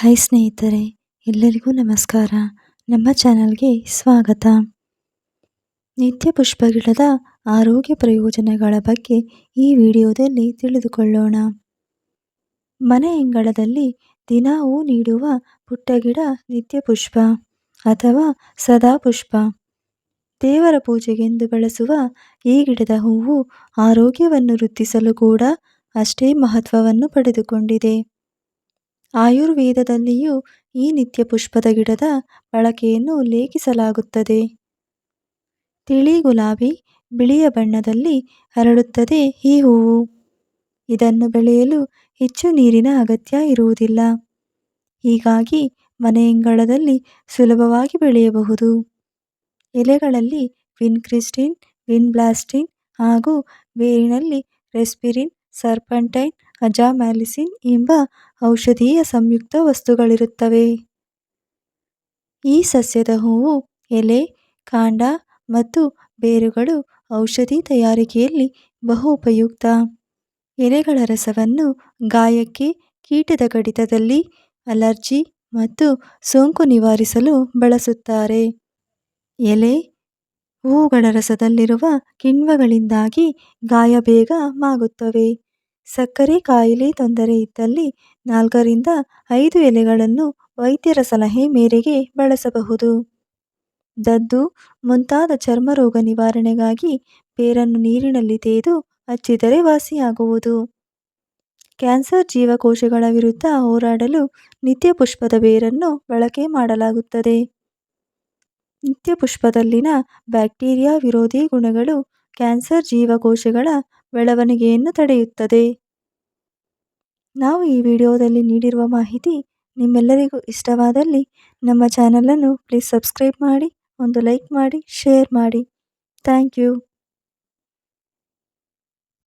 Hi ಸ್ನೇಹಿತರೆ, ಎಲ್ಲರಿಗೂ ನಮಸ್ಕಾರ. ನಮ್ಮ ಚಾನಲ್ಗೆ ಸ್ವಾಗತ. ನಿತ್ಯ ಪುಷ್ಪ ಗಿಡದ ಆರೋಗ್ಯ ಪ್ರಯೋಜನಗಳ ಬಗ್ಗೆ ಈ ವಿಡಿಯೋದಲ್ಲಿ ತಿಳಿದುಕೊಳ್ಳೋಣ. ಮನೆ ದಿನವೂ ದಿನ ನೀಡುವ ಪುಟ್ಟ ಗಿಡ ನಿತ್ಯ ಪುಷ್ಪ ಅಥವಾ ಸದಾ ಪುಷ್ಪ. ದೇವರ ಪೂಜೆಗೆಂದು ಬಳಸುವ ಈ ಗಿಡದ ಹೂವು ಆರೋಗ್ಯವನ್ನು ವೃದ್ಧಿಸಲು ಕೂಡ ಅಷ್ಟೇ ಮಹತ್ವವನ್ನು ಪಡೆದುಕೊಂಡಿದೆ. ಆಯುರ್ವೇದದಲ್ಲಿಯೂ ಈ ನಿತ್ಯ ಪುಷ್ಪದ ಗಿಡದ ಬಳಕೆಯನ್ನು ಉಲ್ಲೇಖಿಸಲಾಗುತ್ತದೆ. ತಿಳಿ ಗುಲಾಬಿ ಬಿಳಿಯ ಬಣ್ಣದಲ್ಲಿ ಹರಡುತ್ತದೆ ಈ ಹೂವು. ಇದನ್ನು ಬೆಳೆಯಲು ಹೆಚ್ಚು ನೀರಿನ ಅಗತ್ಯ ಇರುವುದಿಲ್ಲ. ಹೀಗಾಗಿ ಮನೆಯಂಗಳದಲ್ಲಿ ಸುಲಭವಾಗಿ ಬೆಳೆಯಬಹುದು. ಎಲೆಗಳಲ್ಲಿ ವಿನ್ಕ್ರಿಸ್ಟಿನ್, ವಿನ್ಬ್ಲಾಸ್ಟಿನ್ ಹಾಗೂ ಬೇರಿನಲ್ಲಿ ರೆಸ್ಪಿರಿನ್ ಸರ್ಪಂಟೈನ್, ಅಜಾಮ್ಯಾಲಿಸಿನ್ ಎಂಬ ಔಷಧೀಯ ಸಂಯುಕ್ತ ವಸ್ತುಗಳಿರುತ್ತವೆ. ಈ ಸಸ್ಯದ ಹೂವು, ಎಲೆ, ಕಾಂಡ ಮತ್ತು ಬೇರುಗಳು ಔಷಧಿ ತಯಾರಿಕೆಯಲ್ಲಿ ಬಹು ಉಪಯುಕ್ತ. ಎಲೆಗಳ ರಸವನ್ನು ಗಾಯಕ್ಕೆ, ಕೀಟದ ಕಡಿತದಲ್ಲಿ ಅಲರ್ಜಿ ಮತ್ತು ಸೋಂಕು ನಿವಾರಿಸಲು ಬಳಸುತ್ತಾರೆ. ಎಲೆ, ಹೂವುಗಳ ರಸದಲ್ಲಿರುವ ಕಿಣ್ವಗಳಿಂದಾಗಿ ಗಾಯ ಬೇಗ ಮಾಗುತ್ತವೆ. ಸಕ್ಕರೆ ಕಾಯಿಲೆ ತೊಂದರೆ ಇದ್ದಲ್ಲಿ ನಾಲ್ಕರಿಂದ ಐದು ಎಲೆಗಳನ್ನು ವೈದ್ಯರ ಸಲಹೆ ಮೇರೆಗೆ ಬಳಸಬಹುದು. ದದ್ದು, ಮುಂತಾದ ಚರ್ಮರೋಗ ನಿವಾರಣೆಗಾಗಿ ಬೇರನ್ನು ನೀರಿನಲ್ಲಿ ತೇದು ಹಚ್ಚಿದರೆ ವಾಸಿಯಾಗುವುದು. ಕ್ಯಾನ್ಸರ್ ಜೀವಕೋಶಗಳ ವಿರುದ್ಧ ಹೋರಾಡಲು ನಿತ್ಯ ಪುಷ್ಪದ ಬೇರನ್ನು ಬಳಕೆ ಮಾಡಲಾಗುತ್ತದೆ. ನಿತ್ಯ ಪುಷ್ಪದಲ್ಲಿನ ಬ್ಯಾಕ್ಟೀರಿಯಾ ವಿರೋಧಿ ಗುಣಗಳು ಕ್ಯಾನ್ಸರ್ ಜೀವಕೋಶಗಳ ಬೆಳವಣಿಗೆಯನ್ನು ತಡೆಯುತ್ತದೆ. ನಾವು ಈ ವಿಡಿಯೋದಲ್ಲಿ ನೀಡಿರುವ ಮಾಹಿತಿ ನಿಮ್ಮೆಲ್ಲರಿಗೂ ಇಷ್ಟವಾದಲ್ಲಿ ನಮ್ಮ ಚಾನಲನ್ನು ಪ್ಲೀಸ್ ಸಬ್ಸ್ಕ್ರೈಬ್ ಮಾಡಿ, ಒಂದು ಲೈಕ್ ಮಾಡಿ, ಶೇರ್ ಮಾಡಿ. Thank you.